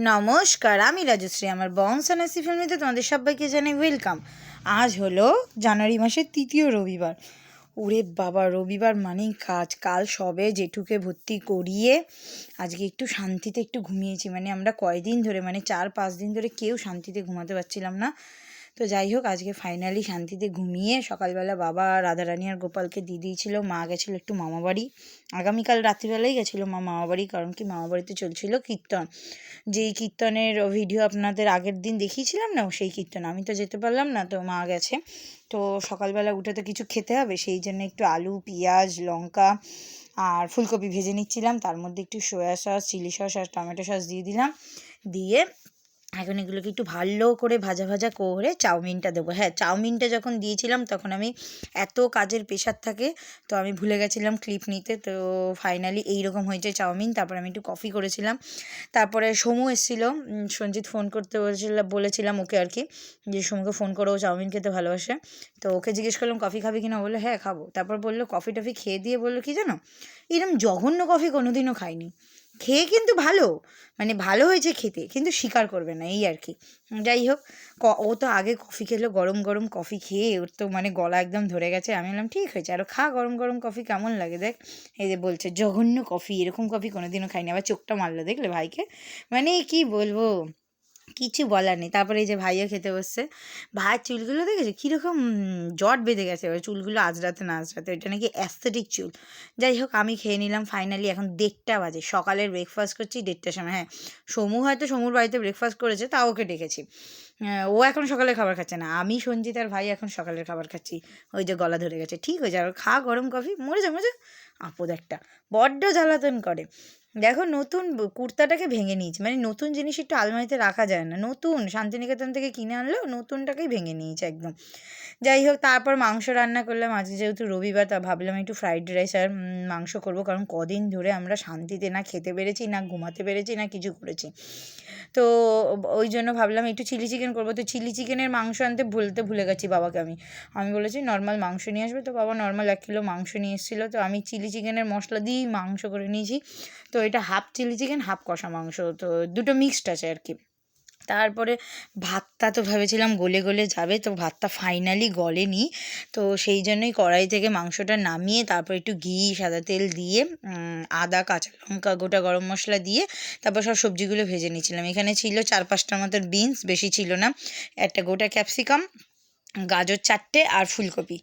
নমস্কার, আমি রাজশ্রী। আমার বংশানাসি ফিল্মিতে তোমাদের সবাইকে জানাই ওয়েলকাম আজ হলো জানুয়ারি মাসের তৃতীয় রবিবার। ওরে বাবা, রবিবার মানেই কাজ। কাল সবে জেঠুকে ভর্তি করিয়ে আজকে একটু শান্তিতে একটু ঘুমিয়েছি। মানে আমরা কয়দিন ধরে মানে চার পাঁচ দিন ধরে কেউ শান্তিতে ঘুমাতে পারছিলাম না। তো যাই হোক, আজকে ফাইনালি শান্তিতে ঘুমিয়ে সকালবেলা বাবা রাধারানী আর গোপালকে দিয়ে দিয়েছিল, মা গেছিল একটু মামাবাড়ি আগামীকাল রাত্রিবেলাই গেছিল মা মামাবাড়ি কারণ কি মামাবাড়িতে চলছিল কীর্তন। যেই কীর্তনের ভিডিও আপনাদের আগের দিন দেখিয়েছিলাম না, সেই কীর্তন। আমি তো যেতে পারলাম না, তো মা গেছে। তো সকালবেলা উঠে তো কিছু খেতে হবে, সেই জন্য একটু আলু, পেঁয়াজ, লঙ্কা আর ফুলকপি ভেজে নিচ্ছিলাম। তার মধ্যে একটু সয়া সস, চিলি সস আর টমেটো সস দিয়ে দিলাম। দিয়ে এখন এগুলোকে একটু ভালো করে ভাজা ভাজা করে চাউমিনটা দেবো। হ্যাঁ চাউমিনটা যখন দিয়েছিলাম তখন আমি এত কাজের প্রেশার থাকে তো আমি ভুলে গেছিলাম ক্লিপ নিতে। তো ফাইনালি এইরকম হয়েছে চাউমিন। তারপর আমি একটু কফি করেছিলাম। তারপরে সমু এসেছিল। সঞ্জিত ফোন করতে বলেছিলাম বলেছিলাম ওকে আর কি যে সমুকে ফোন করো, ও চাউমিন খেতে ভালোবাসে। তো ওকে জিজ্ঞেস করলাম কফি খাবি কিনা? বলল হ্যাঁ খাব। তারপর বলল কফি টফি খেয়ে দিয়ে বলল কি জানো? এরকম জঘন্য কফি কোনোদিনও খাইনি। খেয়ে কিন্তু ভালো। মানে ভালো হয়েছে খেতে, কিন্তু স্বীকার করবে না, এই আর কি যাই হোক, ক- ও তো আগে কফি খেলো, গরম গরম কফি খেয়ে ওর তো মানে গলা একদম ধরে গেছে। আমি বললাম, ঠিক হয়েছে আরও খা, গরম গরম কফি, কেমন লাগে দেখ? এই যে বলছে, জঘন্য কফি, এরকম কফি কোনোদিনও খাইনি। আবার চোখটা মারলো, দেখলে ভাইকে? মানে কি বলব? কিছু বলার নেই। তারপরে এই যে ভাইয়া খেতে বসছে। ভাইয়ের চুলগুলো দেখেছ? কীরকম জট বেঁধে গেছে। এবার চুলগুলো আজরাতে না আজরাতে ওইটা নাকি অ্যাস্থেটিক চুল। যাই হোক, আমি খেয়ে নিলাম ফাইনালি এখন দেড়টা বাজে। সকালের ব্রেকফাস্ট করছি দেড়টার সময়। হ্যাঁ সমু হয়তো সমুর বাড়িতে ব্রেকফাস্ট করেছে, তাও ওকে ডেকেছি। ও এখন সকালের খাবার খাচ্ছে না। আমি, সঞ্জিত আর ভাই এখন সকালের খাবার খাচ্ছি। ওই যে গলা ধরে গেছে। ঠিক হয়েছে আর খা গরম কফি মরে যা মরে যা। আপদ একটা। বড্ড জ্বালাতন করে। দেখো নতুন কুর্তাটাকে ভেঙে নিয়েছে। মানে নতুন জিনিস একটু আলমারিতে রাখা যায় না। নতুন শান্তিনিকেতন থেকে কিনে আনলেও নতুনটাকেই ভেঙে নিয়েছে একদম। যাই হোক তারপর মাংস রান্না করলাম। আজকে যেহেতু রবিবার, তা ভাবলাম একটু ফ্রাইড রাইস আর মাংস করব। কারণ কদিন ধরে আমরা শান্তিতে না খেতে পেরেছি, না ঘুমাতে পেরেছি, না কিছু করেছি। তো, ওই জন্য ভাবলাম একটু চিলি চিকেন করব। তো চিলি চিকেনের মাংস আনতে ভুলতে ভুলে গেছি বাবাকে আমি। আমি বলেছি নর্মাল মাংস নিয়ে আসবে তো বাবা নর্মাল এক কিলো মাংস নিয়ে এসেছিল। তো আমি চিলি চিকেনের মশলা দিয়েই মাংস করে নিয়েছি। তো এটা হাফ চিলি চিকেন হাফ কষা মাংস। তো দুটো মিক্সড আছে আর কি। তারপরে ভাতটা তো ভেবেছিলাম গলে গলে যাবে, তো ভাতটা ফাইনালি গলেনি। তো সেই জন্যই কড়াই থেকে মাংসটা নামিয়ে তারপর একটু ঘি, সাদা তেল দিয়ে আদা, কাঁচা লঙ্কা, গোটা গরম মশলা দিয়ে তারপর সব সবজিগুলো ভেজে নিয়েছিলাম। এখানে ছিল চার পাঁচটার মতো বিনস বেশি ছিল না। একটা গোটা ক্যাপসিকাম গাজর চারটে আর ফুলকপি।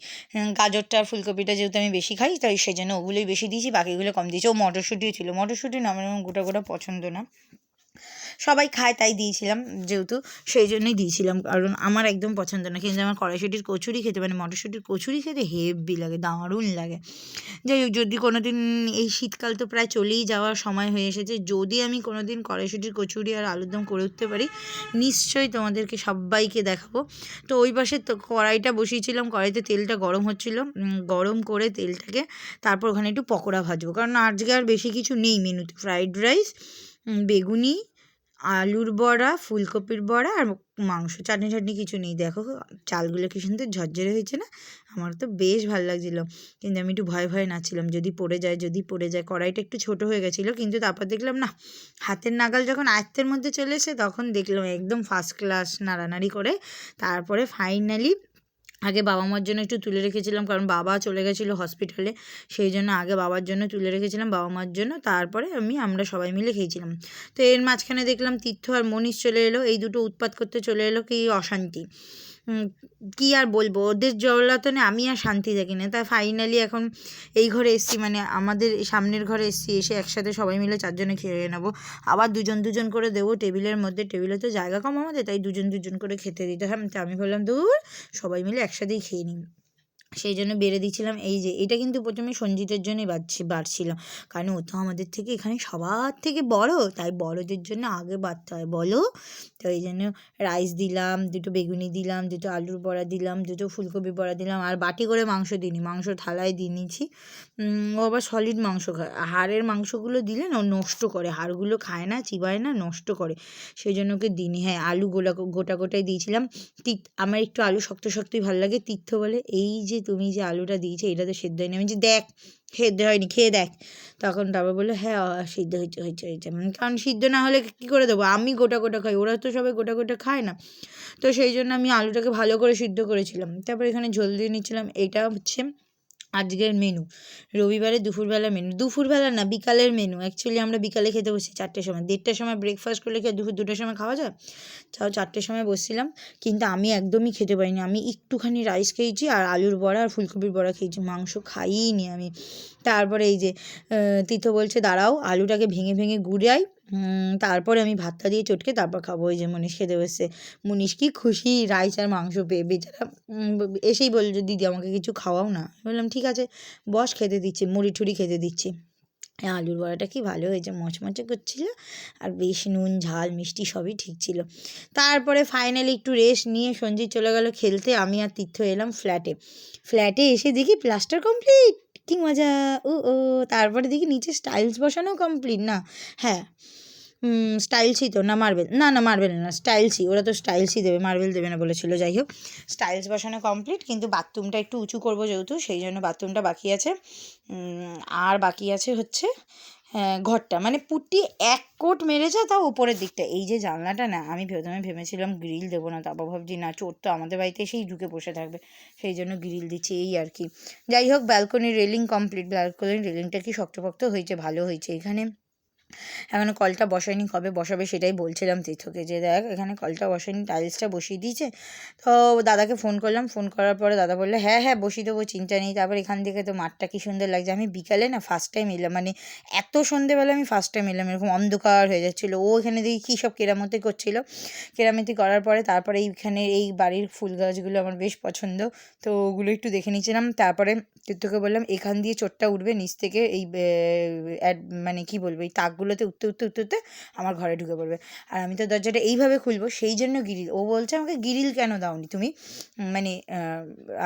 গাজরটা আর ফুলকপিটা যেহেতু আমি বেশি খাই, তাই সেই জন্য ওগুলোই বেশি দিয়েছি, বাকিগুলো কম দিয়েছি। ও মটরশুঁটিও ছিল। মটরশুঁটি না আমার গোটা গোটা পছন্দ না। সবাই খায়, তাই দিয়েছিলাম যেহেতু, সেই জন্যই দিয়েছিলাম। কারণ আমার একদম পছন্দ না। কিন্তু আমার কড়াইশুঁটির কচুরি খেতে মানে মটরশুঁটির কচুরি খেতে হেভি লাগে, দারুণ লাগে। যাই হোক, যদি কোনো দিন এই শীতকাল তো প্রায় চলেই যাওয়ার সময় হয়ে এসেছে, যদি আমি কোনো দিন কড়াইশুঁটির কচুরি আর আলুর দম করে উঠতে পারি, নিশ্চয়ই তোমাদেরকে সবাইকে দেখাবো। তো ওই পাশে তো কড়াইটা বসিয়েছিলাম, কড়াইতে তেলটা গরম হচ্ছিল গরম করে তেলটাকে তারপর ওখানে একটু পকোড়া ভাজবো। কারণ আজকে আর বেশি কিছু নেই মেনুতে, ফ্রাইড রাইস বেগুনি আলুর বড়া, ফুলকপির বড়া আর মাংস, চাটনি চাটনি কিছু নেই। দেখো, চালগুলো কি সুন্দর ঝরঝরে হয়েছে না? আমার তো বেশ ভালো লাগছিল। কিন্তু আমি একটু ভয়ে ভয়ে নাচ্ছিলাম। যদি পড়ে যায়, যদি পড়ে যায়। কড়াইটা একটু ছোট হয়ে গেছিল, কিন্তু তারপর দেখলাম না, হাতের নাগাল যখন আয়ত্তের মধ্যে চলে এসে তখন দেখলাম একদম ফার্স্ট ক্লাস নাড়ানাড়ি করে। তারপরে ফাইনালি আগে বাবা মার জন্য একটু তুলে রেখেছিলাম, কারণ বাবা চলে গেছিল হসপিটালে সেই জন্য আগে বাবার জন্য তুলে রেখেছিলাম বাবা মার জন্য। তারপরে আমি, আমরা সবাই মিলে খেয়েছিলাম। তো এর মাঝখানে দেখলাম তীর্থ আর মনীষ চলে এলো। এই দুটো উৎপাত করতে চলে এলো কি অশান্তি। কি আর বলব? ওদের জ্বালাতনে আমি আর শান্তি দেখি না। তাই ফাইনালি এখন এই ঘরে এসছি মানে আমাদের সামনের ঘরে এসছি, এসে একসাথে সবাই মিলে চারজনে খেয়ে নেব। আবার দুজন দুজন করে দেবো টেবিলের মধ্যে। টেবিলে তো জায়গা কম আমাদের, তাই দুজন দুজন করে খেতে দিতে হয়। আমি বললাম, দূর, সবাই মিলে একসাথেই খেয়ে নিই। সেই জন্য বেড়ে দিচ্ছিলাম এই যে, এটা কিন্তু প্রথমে সঞ্জিতের জন্যই বাড়ছি বাড়ছিলাম কারণ ও তো আমাদের থেকে এখানে সবার থেকে বড়, তাই বড়দের জন্য আগে বাড়তে হয়। বলো? তো এই জন্য রাইস দিলাম, দুটো বেগুনি দিলাম, দুটো আলুর বড়া দিলাম, দুটো ফুলকপি বড়া দিলাম, আর বাটি করে মাংস দিইনি। মাংস থালায় দিয়ে নিয়েছি ও আবার সলিড মাংস খায়। হাড়ের মাংসগুলো দিলে না, ও নষ্ট করে। হাড়গুলো খায় না, চিবায় না, নষ্ট করে। সেই জন্য ওকে দিইনি। হ্যাঁ আলু গোলা, গোটা গোটাই দিয়েছিলাম। তিত, আমার একটু আলু শক্ত শক্তই ভালো লাগে। তীর্থ বলে। এই যে তুমি যে আলুটা দিয়েছ, এটা তো সেদ্ধ হয়নি। আমি যে দেখ, সেদ্ধ হয়নি, খেয়ে দেখ। তখন তারপর বলল হ্যাঁ সিদ্ধ হয়েছে হয়েছে হয়েছে। কারণ সিদ্ধ না হলে কী করে দেবো? আমি গোটা গোটা খাই, ওরা তো সবাই গোটা গোটা খায় না। তো সেই জন্য আমি আলুটাকে ভালো করে সিদ্ধ করেছিলাম। তারপর এখানে ঝোল দিয়ে নিচ্ছিলাম। এটা হচ্ছে আজকের মেনু রবিবারে দুপুরবেলা মেনু দুপুরবেলা না, বিকালের মেনু অ্যাকচুয়ালি আমরা বিকালে খেতে বসি চারটের সময়। দেড়টার সময় ব্রেকফাস্ট করলে কি দুপুর দুটোর সময় খাওয়া যায়? তাও চারটের সময় বসছিলাম, কিন্তু আমি একদমই খেতে পারিনি। আমি একটুখানি রাইস খেয়েছি আর আলুর বড়া আর ফুলকপির বড়া খেয়েছি। মাংস খাইই নি আমি। তারপরে এই যে তীর্থ বলছে, দাঁড়াও, আলুটাকে ভেঙে ভেঙে গুড়াই। তারপরে আমি ভাতটা দিয়ে চটকে তারপর খাব ওই যে মনীষ খেতে বসছে মনীষ কি খুশি? রাইস আর মাংস পেয়ে বেচারা এসেই বলল যে, দিদি, আমাকে কিছু খাওয়াও না। বললাম, ঠিক আছে, বস, খেতে দিচ্ছি, মুড়ি ঠুড়ি খেতে দিচ্ছি। আলুর বড়াটা কি ভালো হয়েছে, মচমচে করছিল আর বেশ নুন, ঝাল, মিষ্টি সবই ঠিক ছিল। তারপরে ফাইনালি একটু রেস্ট নিয়ে সঞ্জিত চলে গেল খেলতে। আমি আর তীর্থ এলাম ফ্ল্যাটে ফ্ল্যাটে এসে দেখি প্লাস্টার কমপ্লিট কি মজা! ও ও, তারপরে দেখি নিচে স্টাইলস বসানো কমপ্লিট না হ্যাঁ স্টাইলসই তো না মার্বেল না না মার্বেল না স্টাইলসই ওরা তো স্টাইলসই দেবে মার্বেল দেবে না বলেছিল যাই হোক। স্টাইলস বসানো কমপ্লিট কিন্তু বাথরুমটা একটু উঁচু করব যেহেতু সেই জন্য বাথরুমটা বাকি আছে। আর বাকি আছে হচ্ছে হ্যাঁ, ঘরটা। মানে পুটি এক কোট মেরেছে তাও উপরের দিকটা। এই যে জানলাটা না আমি প্রথমে ভেবেছিলাম গ্রিল দেবো না তারপর ভাবছি না চোর তো আমাদের বাড়িতে সেই ঢুকে বসে থাকবে। সেই জন্য গ্রিল দিচ্ছি এই আর কি। যাই হোক ব্যালকনির রেলিং কমপ্লিট ব্যালকনির রেলিংটা কি শক্তপোক্ত হয়েছে? ভালো হয়েছে এখানে। এখনও কলটা বসায়নি, কবে বসাবে সেটাই বলছিলাম তীর্থকে যে দেখ এখানে কলটা বসায়নি টাইলসটা বসিয়ে দিয়েছে। তো দাদাকে ফোন করলাম ফোন করার পরে দাদা বলল হ্যাঁ হ্যাঁ বসিয়ে দেবো, চিন্তা নেই। তারপর এখান থেকে তো মাঠটা কি সুন্দর লাগছে। আমি বিকালে না ফার্স্ট টাইম এলাম মানে এত সন্ধেবেলা আমি ফার্স্ট টাইম এলাম, এরকম অন্ধকার হয়ে যাচ্ছিল। ও এখানে দেখি কী সব কেরামতি করছিল। কেরামতি করার পরে তারপরে এইখানে এই বাড়ির ফুল গাছগুলো আমার বেশ পছন্দ, তো ওগুলো একটু দেখে নিয়েছিলাম। তারপরে তীর্থকে বললাম, এখান দিয়ে চোরটা উঠবে, নিচ থেকে এই মানে কি বলব, এই তাকগুলোতে উঠতে উঠতে উঠতে উঠতে আমার ঘরে ঢুকে পড়বে। আর আমি তো দরজাটা এইভাবে খুলবো, সেই জন্য গিরিল, ও বলছে আমাকে গিরিল কেন দাওনি তুমি? মানে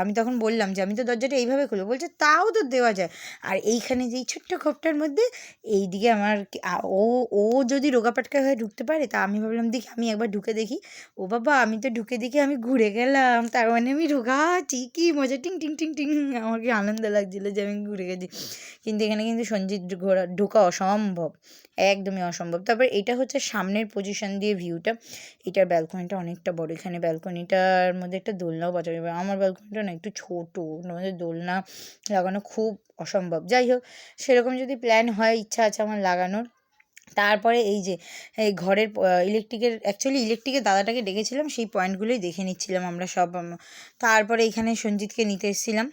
আমি তখন বললাম যে আমি তো দরজাটা এইভাবে খুলবো, বলছে তাও তো দেওয়া যায়। আর এইখানে যে এই ছোট্ট খোপটার মধ্যে এইদিকে আমার ও ও যদি রোগাপাটকা হয়ে ঢুকতে পারে, তা আমি ভাবলাম দেখি, আমি একবার ঢুকে দেখি। ও বাবা, আমি তো ঢুকে দেখি আমি ঘুরে গেলাম, তার মানে আমি ঢোকাচ্ছি কি মজা, টিং টিং টিং টিং আমার কি আনন্দ লাগছিল যে আমি ঘুরে গেছি। কিন্তু এখানে কিন্তু সঞ্জিত ঘোরা ঢোকা অসম্ভব। একদমই অসম্ভব। তারপর এটা হচ্ছে সামনের পজিশন দিয়ে ভিউটা এটার ব্যালকনিটা অনেকটা বড়। এখানে ব্যালকনিটার মধ্যে একটা দোলনাও বাজাবে আমার ব্যালকনিটা না একটু ছোটো। মধ্যে দোলনা লাগানো খুব অসম্ভব। যাই হোক, সেরকম যদি প্ল্যান হয়, ইচ্ছা আছে আমার লাগানোর তারপরে এই যে, এই ঘরের ইলেকট্রিকের অ্যাকচুয়ালি ইলেকট্রিকের দাদাটাকে ডেকেছিলাম, সেই পয়েন্টগুলোই দেখে নিচ্ছিলাম আমরা সব তারপরে এখানে সঞ্জিতকে নিতে এসেছিলাম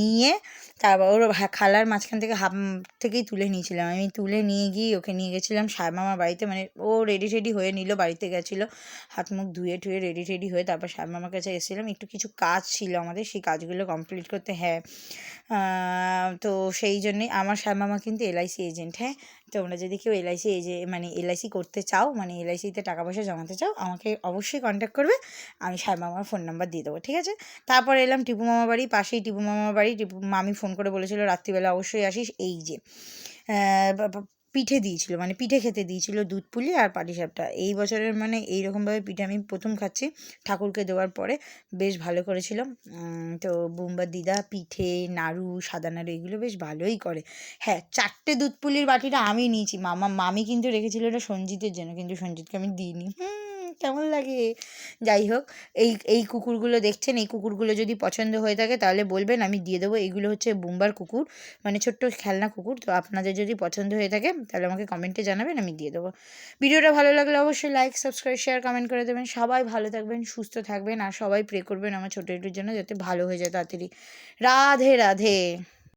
নিয়ে তারপর ওর খালার মাঝখান থেকে হাফ থেকেই তুলে নিয়েছিলাম। আমি তুলে নিয়ে গিয়ে ওকে নিয়ে গেছিলাম মামার বাড়িতে মানে ও রেডি টেডি হয়ে নিল, বাড়িতে গেছিল, হাত মুখ ধুয়ে টুয়ে রেডি টেডি হয়ে তারপর মামার কাছে এসেছিলাম। একটু কিছু কাজ ছিল আমাদের, সেই কাজগুলো কমপ্লিট করতে হ্যাঁ তো সেই জন্যে আমার মামা কিন্তু এলআইসি এজেন্ট হ্যাঁ তোমরা যদি কেউ এলআইসি যে মানে এলআইসি করতে চাও মানে এলআইসিতে টাকা পয়সা জমাতে চাও, আমাকে অবশ্যই কন্ট্যাক্ট করবে। আমি সাহেব মামার ফোন নাম্বার দিয়ে দেবো, ঠিক আছে? তারপর এলাম টিপু মামা বাড়ি পাশেই টিপু মামা বাড়ি। টিপু, মামি ফোন করে বলেছিল, রাত্রিবেলা অবশ্যই আসিস। এই যে পিঠে দিয়েছিল মানে পিঠে খেতে দিয়েছিল দুধ পুলি আর পাটিসাপটা এই বছরের মানে এইরকমভাবে পিঠে আমি প্রথম খাচ্ছি, ঠাকুরকে দেওয়ার পরে। বেশ ভালো করেছিলাম তো বুম্বার দিদা পিঠে, নাড়ু, সাদা নাড়ু এগুলো বেশ ভালোই করে। হ্যাঁ চারটে দুধ পুলির বাটিটা আমি নিয়েছি। মামা, মামি কিন্তু রেখেছিল এটা সঞ্জিতের জন্য, কিন্তু সঞ্জিতকে আমি দিইনি। হুম। কেমন লাগে? যাই হোক, এই এই কুকুরগুলো দেখছেন, এই কুকুরগুলো যদি পছন্দ হয়ে থাকে তাহলে বলবেন, আমি দিয়ে দেবো। এইগুলো হচ্ছে বুম্বার কুকুর মানে ছোট্ট খেলনা কুকুর। তো আপনাদের যদি পছন্দ হয়ে থাকে, তাহলে আমাকে কমেন্টে জানাবেন, আমি দিয়ে দেবো। ভিডিওটা ভালো লাগলে অবশ্যই লাইক সাবস্ক্রাইব শেয়ার কমেন্ট করে দেবেন। সবাই ভালো থাকবেন, সুস্থ থাকবেন, আর সবাই প্রে করবেন আমার ছোটো একটুর জন্য যাতে ভালো হয়ে যায় তাড়াতাড়ি। রাধে রাধে।